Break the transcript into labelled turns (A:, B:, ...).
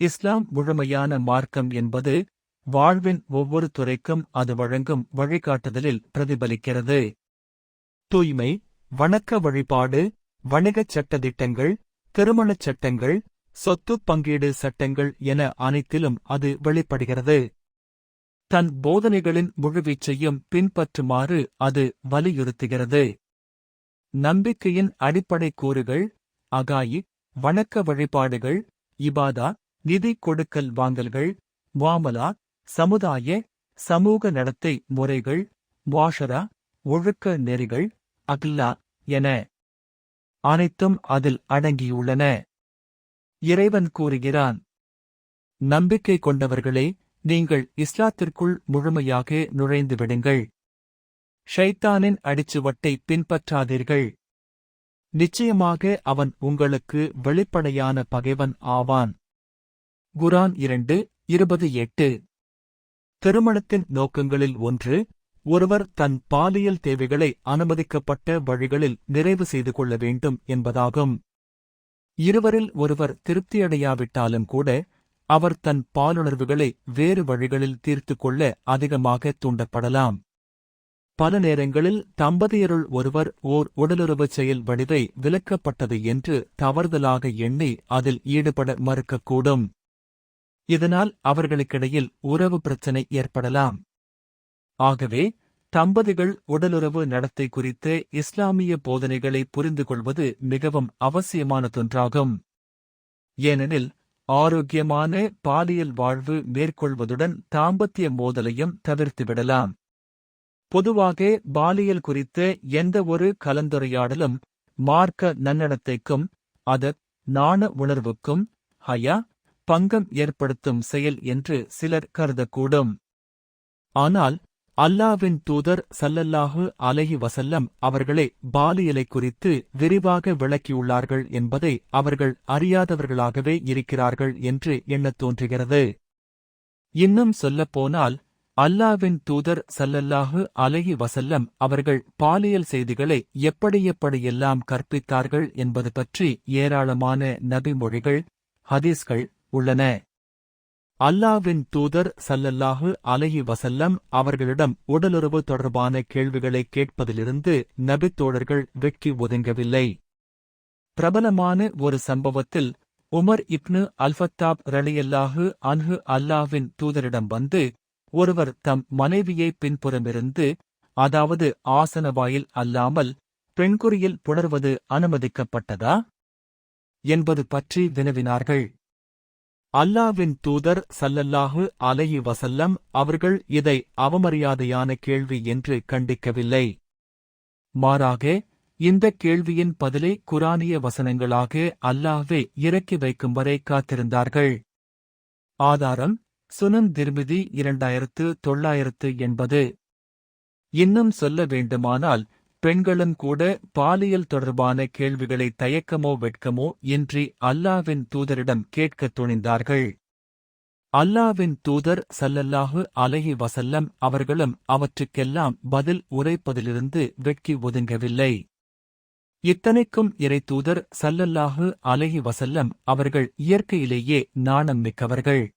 A: இஸ்லாம் முழுமையான மார்க்கம் என்பது வாழ்வின் ஒவ்வொரு துறைக்கும் அது வழங்கும் வழிகாட்டுதலில் பிரதிபலிக்கிறது. தூய்மை வணக்க வழிபாடு வணிகச் சட்டதிட்டங்கள் திருமணச் சட்டங்கள் சொத்து பங்கீடு சட்டங்கள் என அனைத்திலும் அது வெளிப்படுகிறது. தன் போதனைகளின் முழுவீச்சையும் பின்பற்றுமாறு அது வலியுறுத்துகிறது. நம்பிக்கையின் அடிப்படை கூறுகள் அகாயி வணக்க வழிபாடுகள் இபாதா நிதி கொடுக்கல் வாங்கல்கள் முவாமலா சமுதாய சமூக நடத்தை முறைகள் வாஷரா ஒழுக்க நெறிகள் அக்லா என அனைத்தும் அதில் அடங்கியுள்ளன. இறைவன் கூறுகிறான் நம்பிக்கை கொண்டவர்களே நீங்கள் இஸ்லாத்திற்குள் முழுமையாக நுழைந்து விடுங்கள். ஷைத்தானின் அடிச்சுவட்டை பின்பற்றாதீர்கள். நிச்சயமாக அவன் உங்களுக்கு வெளிப்படையான பகைவன் ஆவான். குரான் இரண்டு இருபது எட்டு. திருமணத்தின் நோக்கங்களில் ஒன்று ஒருவர் தன் பாலியல் தேவைகளை அனுமதிக்கப்பட்ட வழிகளில் நிறைவு செய்து கொள்ள வேண்டும் என்பதாகும். இருவரில் ஒருவர் திருப்தியடையாவிட்டாலும் கூட அவர் தன் பாலுணர்வுகளை வேறு வழிகளில் தீர்த்து கொள்ள அதிகமாக தூண்டப்படலாம். பல நேரங்களில் தம்பதியருள் ஒருவர் ஓர் உடலுறவுச் செயல் வடிவை விலக்கப்பட்டது என்று தவறுதலாக எண்ணி அதில் ஈடுபட மறுக்கக்கூடும். இதனால் அவர்களுக்கிடையில் உறவு பிரச்சினை ஏற்படலாம். ஆகவே தம்பதிகள் உடலுறவு நடத்தை குறித்து இஸ்லாமிய போதனைகளை புரிந்து கொள்வது மிகவும் அவசியமானதொன்றாகும் ஏனெனில் ஆரோக்கியமான பாலியல் வாழ்வு மேற்கொள்வதுடன் தாம்பத்திய மோதலையும் தவிர்த்துவிடலாம். பொதுவாக பாலியல் குறித்த எந்தவொரு கலந்துரையாடலும் மார்க்க நன்னடத்தைக்கும் அத நாண உணர்வுக்கும் ஹயா பங்கம் ஏற்படுத்தும் செயல் என்று சிலர் கருதக்கூடும். ஆனால் அல்லாவின் தூதர் சல்லல்லாஹு அலைஹி வசல்லம் அவர்களே பாலியலை குறித்து விரிவாக விளக்கியுள்ளார்கள் என்பதை அவர்கள் அறியாதவர்களாகவே இருக்கிறார்கள் என்று எண்ணத் தோன்றுகிறது. இன்னும் சொல்லப்போனால் அல்லாவின் தூதர் சல்லல்லாஹு அலைஹி வசல்லம் அவர்கள் பாலியல் செய்திகளை எப்படி எப்படியெல்லாம் கற்பித்தார்கள் என்பது பற்றி ஏராளமான நபிமொழிகள் ஹதீஸ்கள் உள்ளன. அல்லாவின் தூதர் சல்லல்லாஹு அலையி வசல்லம் அவர்களிடம் உடலுறவு தொடர்பான கேள்விகளை கேட்பதிலிருந்து நபித்தோழர்கள் வெட்கி ஒதுங்கவில்லை. பிரபலமான ஒரு சம்பவத்தில் உமர் இப்னு அல்ஃபத்தாப் ரலியல்லாஹு அன்ஹு அல்லாவின் தூதரிடம் வந்து ஒருவர் தம் மனைவியை பின்புறமிருந்து அதாவது ஆசன வாயில் அல்லாமல் பெண்குறியில் புணர்வது அனுமதிக்கப்பட்டதா? என்பது பற்றி வினவினார்கள். அல்லாவின் தூதர் சல்லல்லாஹு அலையி வசல்லம் அவர்கள் இதை அவமரியாதையான கேள்வி என்று கண்டிக்கவில்லை. மாறாக இந்த கேள்வியின் பதிலை குரானிய வசனங்களாக அல்லாஹ்வே இறக்கி வைக்கும் வரை காத்திருந்தார்கள். ஆதாரம் சுனன் திருமிதி இரண்டாயிரத்து தொள்ளாயிரத்து எண்பது. இன்னும் சொல்ல வேண்டுமானால் பெண்களும் கூட பாலியல் தொடர்பான கேள்விகளை தயக்கமோ வெட்கமோ இன்றி அல்லாவின் தூதரிடம் கேட்கத் துணிந்தார்கள். அல்லாவின் தூதர் சல்லல்லாஹு அலஹி வசல்லம் அவர்களும் அவற்றுக்கெல்லாம் பதில் உரைப்பதிலிருந்து வெட்கி ஒதுங்கவில்லை. இத்தனைக்கும் இறை தூதர் சல்லல்லாஹு அலஹி வசல்லம் அவர்கள் இயற்கையிலேயே நாணம் மிக்கவர்கள்.